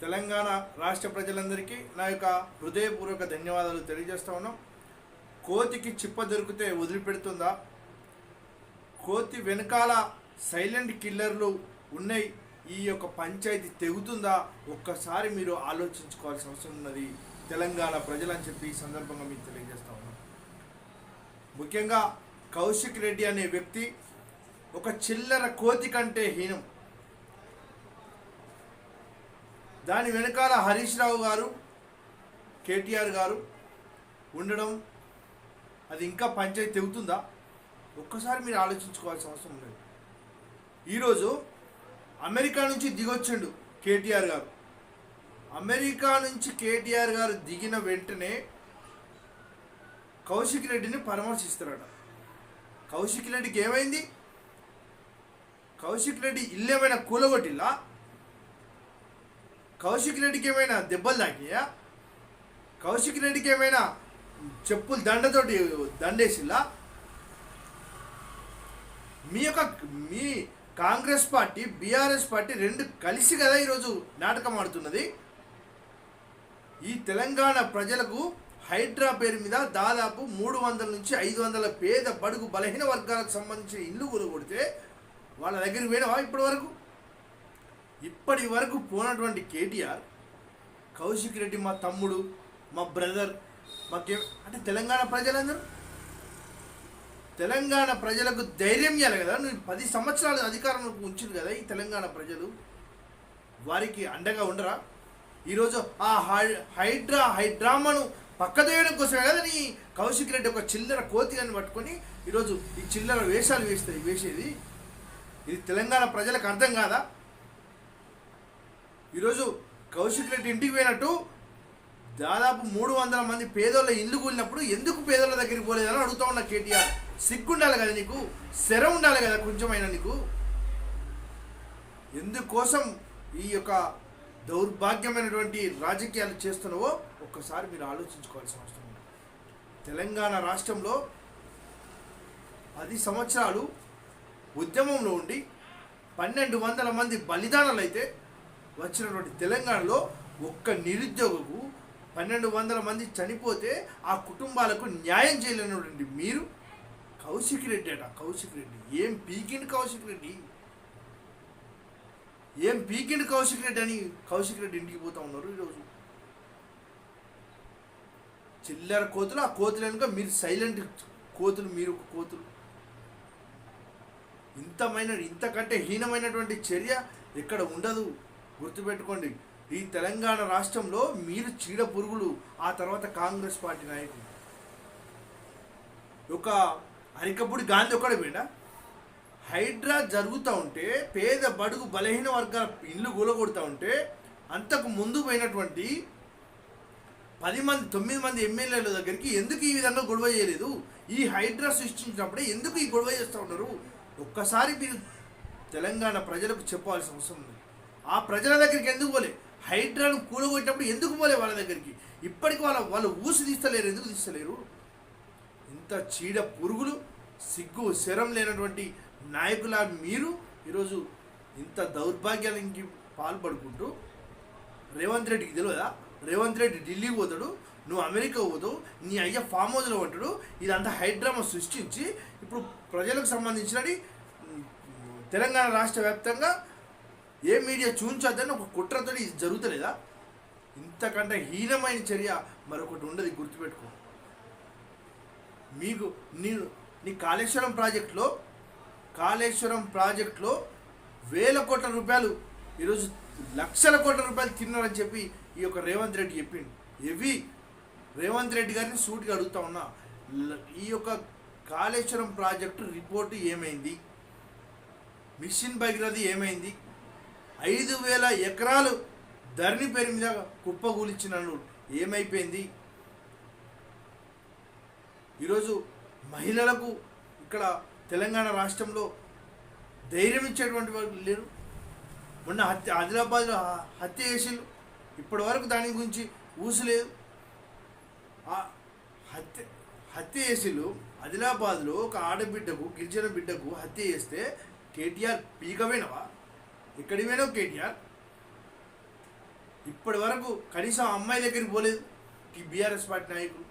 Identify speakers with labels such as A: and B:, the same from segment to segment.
A: తెలంగాణ రాష్ట్ర ప్రజలందరికీ నా యొక్క హృదయపూర్వక ధన్యవాదాలు తెలియజేస్తా ఉన్నాం. కోతికి చిప్ప దొరికితే వదిలిపెడుతుందా? కోతి వెనకాల సైలెంట్ కిల్లర్లు ఉన్నాయి. ఈ యొక్క పంచాయతీ తెగుతుందా? ఒక్కసారి మీరు ఆలోచించుకోవాల్సిన అవసరం ఉన్నది తెలంగాణ ప్రజలని చెప్పి ఈ సందర్భంగా మీకు తెలియజేస్తా ఉన్నాం. ముఖ్యంగా కౌశిక్ రెడ్డి అనే వ్యక్తి ఒక చిల్లర కోతి కంటే హీనం. దాని వెనకాల హరీష్ రావు గారు కేటీఆర్ గారు ఉండడం అది ఇంకా పంచాయతీ తెగుతుందా? ఒక్కసారి మీరు ఆలోచించుకోవాల్సిన అవసరం లేదు. ఈరోజు అమెరికా నుంచి దిగొచ్చిండు కేటీఆర్ గారు. అమెరికా నుంచి కేటీఆర్ గారు దిగిన వెంటనే కౌశిక్ రెడ్డిని పరామర్శిస్తారట. కౌశిక్ రెడ్డికి ఏమైంది? కౌశిక్ రెడ్డి ఇల్లేమైనా కూలగొట్టిల్లా? కౌశిక్ రెడ్డికి ఏమైనా దెబ్బలు తాకియా కౌశిక్ రెడ్డికి ఏమైనా చెప్పులు దండతోటి దండేసిల్లా? మీ యొక్క మీ కాంగ్రెస్ పార్టీ బీఆర్ఎస్ పార్టీ రెండు కలిసి కదా ఈరోజు నాటకం ఆడుతున్నది? ఈ తెలంగాణ ప్రజలకు హైడ్రా పేరు మీద దాదాపు మూడు వందల నుంచి ఐదు వందల పేద బడుగు బలహీన వర్గాలకు సంబంధించిన ఇల్లు కొనుగొడితే వాళ్ళ దగ్గరికి పోయినవా ఇప్పటి వరకు? ఇప్పటి వరకు పోనటువంటి కేటీఆర్ కౌశిక్ రెడ్డి మా తమ్ముడు మా బ్రదర్ మాకే అంటే తెలంగాణ ప్రజలందరూ? తెలంగాణ ప్రజలకు ధైర్యం ఇవ్వాలి కదా. నువ్వు పది సంవత్సరాలు అధికారంలో ఉంచింది కదా ఈ తెలంగాణ ప్రజలు. వారికి అండగా ఉండరా? ఈరోజు ఆ హై- హైడ్రా హైడ్రామాను పక్కదేయడం కోసమే కదా నీ కౌశిక్ రెడ్డి ఒక చిల్లర కోతిగాని పట్టుకొని ఈరోజు ఈ చిల్లర వేషాలు వేస్తాయి వేసేది? ఇది తెలంగాణ ప్రజలకు అర్థం కాదా? ఈరోజు కౌశిక్ రెడ్డి ఇంటికి పోయినట్టు దాదాపు మూడు వందల మంది పేదోళ్ళ ఇల్లు కూలినప్పుడు ఎందుకు పేదోళ్ళ దగ్గరికి పోలేదని అడుగుతా ఉన్నా కేటీఆర్. సిగ్గు ఉండాలి కదా నీకు? శర ఉండాలి కదా కొంచెమైనా నీకు? ఎందుకోసం ఈ యొక్క దౌర్భాగ్యమైనటువంటి రాజకీయాలు చేస్తున్నావో ఒక్కసారి మీరు ఆలోచించుకోవాల్సిన అవసరం ఉంది. తెలంగాణ రాష్ట్రంలో పది సంవత్సరాలు ఉద్యమంలో ఉండి పన్నెండు వందల మంది బలిదానాలు అయితే వచ్చినటువంటి తెలంగాణలో ఒక్క నిరుద్యోగకు పన్నెండు వందల మంది చనిపోతే ఆ కుటుంబాలకు న్యాయం చేయలేనటువంటి మీరు కౌశిక్ రెడ్డి అట కౌశిక్ రెడ్డి. ఏం పీకిండు కౌశిక్ రెడ్డి? ఏం పీకిండు కౌశిక్ రెడ్డి అని కౌశిక్ రెడ్డి ఇంటికి పోతా ఉన్నారు ఈరోజు? చిల్లర కోతులు ఆ కోతులు వెనుక మీరు సైలెంట్ కోతులు మీరు ఒక కోతులు. ఇంతమైన ఇంతకంటే హీనమైనటువంటి చర్య ఇక్కడ ఉండదు. గుర్తుపెట్టుకోండి ఈ తెలంగాణ రాష్ట్రంలో మీరు చీడ పురుగులు ఆ తర్వాత కాంగ్రెస్ పార్టీ నాయకులు. ఒక అరికపుడి గాంధీ ఒక్కడే పోయిండా? హైడ్రా జరుగుతూ ఉంటే పేద బడుగు బలహీన వర్గాల ఇల్లు కూలగొడుతూ ఉంటే అంతకు ముందు పోయినటువంటి పది మంది తొమ్మిది మంది ఎమ్మెల్యేల దగ్గరికి ఎందుకు ఈ విధంగా గొడవ చేయలేదు? ఈ హైడ్రా సృష్టించినప్పుడే ఎందుకు ఈ గొడవ చేస్తూ ఉన్నారు? ఒక్కసారి మీరు తెలంగాణ ప్రజలకు చెప్పాల్సిన అవసరం ఉంది. ఆ ప్రజల దగ్గరికి ఎందుకు పోలే? హైడ్రాను కూలగొట్టినప్పుడు ఎందుకు పోలే వాళ్ళ దగ్గరికి? ఇప్పటికి వాళ్ళ వాళ్ళు ఊసి తీస్తలేరు ఎందుకు తీస్తలేరు? ఇంత చీడ పురుగులు సిగ్గు శరం లేనటువంటి నాయకుల మీరు ఈరోజు ఇంత దౌర్భాగ్యాలకి పాల్పడుకుంటూ రేవంత్ రెడ్డికి తెలియదా రేవంత్ రెడ్డి ఢిల్లీ పోతాడు నువ్వు అమెరికా పోతావు నీ అయ్య ఫామ్ హౌస్లో ఉంటాడు ఇదంతా హైడ్రామా సృష్టించి ఇప్పుడు ప్రజలకు సంబంధించినది తెలంగాణ రాష్ట్ర వ్యాప్తంగా ఏ మీడియా చూంచొద్దని ఒక కుట్రతో ఇది జరుగుతలేదా? ఇంతకంటే హీనమైన చర్య మరొకటి ఉండదు గుర్తుపెట్టుకో. మీకు నేను నీ కాళేశ్వరం ప్రాజెక్టులో కాళేశ్వరం ప్రాజెక్టులో వేల కోట్ల రూపాయలు ఈరోజు లక్షల కోట్ల రూపాయలు తిన్నారని చెప్పి ఈ యొక్క రేవంత్ రెడ్డి చెప్పిండు. ఎవి రేవంత్ రెడ్డి గారిని సూటిగా అడుగుతా ఉన్నా. ఈ యొక్క కాళేశ్వరం ప్రాజెక్టు రిపోర్టు ఏమైంది? మిషన్ భగీరథి ఏమైంది? ఐదు వేల ఎకరాలు ధరణి పేరు మీద కుప్పగూలిచ్చిన ఏమైపోయింది? ఈరోజు మహిళలకు ఇక్కడ తెలంగాణ రాష్ట్రంలో ధైర్యం ఇచ్చేటువంటి వాళ్ళు లేరు. మొన్న హత్య ఆదిలాబాద్లో హత్య చేసిళ్ళు ఇప్పటి వరకు దాని గురించి ఊసలేదు. హత్య హత్య చేసిళ్ళు ఆదిలాబాద్లో ఒక ఆడబిడ్డకు గిరిజన బిడ్డకు హత్య చేస్తే కేటీఆర్ పీకమైనవా ఎక్కడికి పోయినావు కేటీఆర్. ఇప్పటి వరకు కనీసం అమ్మాయి దగ్గరికి పోలేదు. ఈ బీఆర్ఎస్ పార్టీ నాయకులు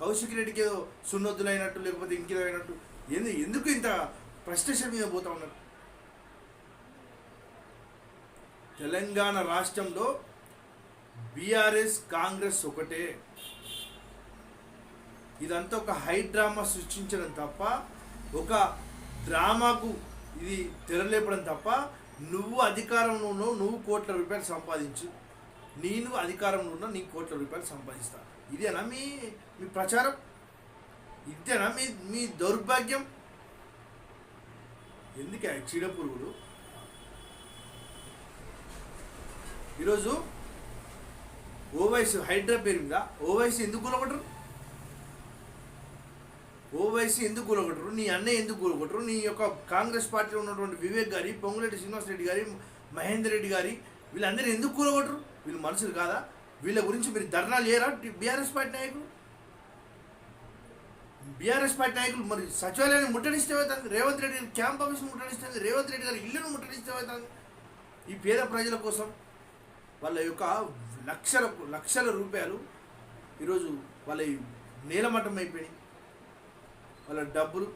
A: కౌశిక్ రెడ్డికి ఏదో సున్నొద్దులైనట్టు లేకపోతే ఇంకేదో అయినట్టు ఎందు ఎందుకు ఇంత ఫ్రస్ట్రేషన్ మీద పోతా ఉన్నారు? తెలంగాణ రాష్ట్రంలో బీఆర్ఎస్ కాంగ్రెస్ ఒకటే. ఇదంతా ఒక హై డ్రామా సృష్టించడం తప్ప ఒక డ్రామాకు ఇది తెరలేపడం తప్ప నువ్వు అధికారంలో ఉన్నావు నువ్వు కోట్ల రూపాయలు సంపాదించు. నేను అధికారంలో ఉన్నా నీ కోట్ల రూపాయలు సంపాదిస్తాను ఇదేనా మీ మీ ప్రచారం? ఇదేనా మీ మీ దౌర్భాగ్యం? ఎందుకే చీడ పురుగులు ఈరోజు ఓవైసీ హైడ్రా పేరు మీద ఓవైసీ ఎందుకు కూలగొట్టరు? ఓవైసీ ఎందుకు కూలగొట్టరు? నీ అన్నయ్య ఎందుకు కూలగొట్టరు? నీ యొక్క కాంగ్రెస్ పార్టీలో ఉన్నటువంటి వివేక్ గారి పొంగులేటి శ్రీనివాస్ రెడ్డి గారి మహేందర్ రెడ్డి గారి వీళ్ళందరూ ఎందుకు కూలగొట్టరు? వీళ్ళు మనుషులు కాదా? వీళ్ళ గురించి మీరు ధర్నాలు చేయరా? బీఆర్ఎస్ పార్టీ నాయకులు? బీఆర్ఎస్ పార్టీ నాయకులు మరి సచివాలయాన్ని ముట్టడిస్తే అవుతుంది రేవంత్ రెడ్డి గారి క్యాంప్ ఆఫీస్ ముట్టడిస్తుంది రేవంత్ రెడ్డి గారి ఇల్లును ముట్టడిస్తే అవుతుంది ఈ పేద ప్రజల కోసం వాళ్ళ యొక్క లక్షల లక్షల రూపాయలు ఈరోజు వాళ్ళ నేలమట్టం అయిపోయినాయి. వాళ్ళ డబ్బులు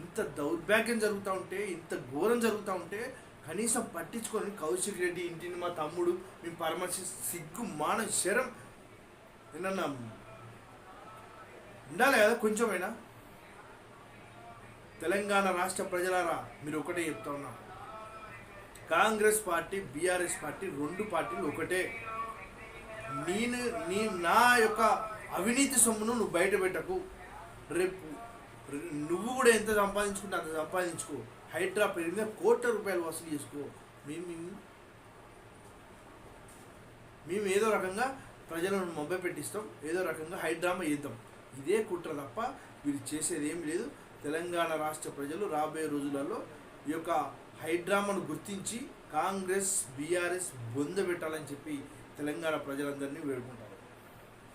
A: ఇంత దౌర్భాగ్యం జరుగుతూ ఉంటే ఇంత ఘోరం జరుగుతూ ఉంటే కనీసం పట్టించుకొని కౌశిక్ రెడ్డి ఇంటిని మా తమ్ముడు మేము పరమర్శి సిగ్గు మాన శరం. ఏంటన్నా ఉండాలి కదా కొంచెమైనా? తెలంగాణ రాష్ట్ర ప్రజలారా మీరు ఒకటే చెప్తా ఉన్నా. కాంగ్రెస్ పార్టీ బీఆర్ఎస్ పార్టీ రెండు పార్టీలు ఒకటే. నేను నీ నా యొక్క అవినీతి సొమ్మును నువ్వు బయట పెట్టకు. రేపు నువ్వు కూడా ఎంత సంపాదించుకుంటే అంత సంపాదించుకో. హైడ్రా పేరు మీద కోట్ల రూపాయలు వసూలు చేసుకో. మేము మేము- ఏదో రకంగా ప్రజలను మొబ్బ పెట్టిస్తాం ఏదో రకంగా హైడ్రామా చేద్దాం. ఇదే కుట్ర తప్ప వీరు చేసేది ఏం లేదు. తెలంగాణ రాష్ట్ర ప్రజలు రాబోయే రోజులలో ఈ యొక్క హైడ్రామాను గుర్తించి కాంగ్రెస్ బీఆర్ఎస్ బొంద పెట్టాలని చెప్పి తెలంగాణ ప్రజలందరినీ వేడుకుంటారు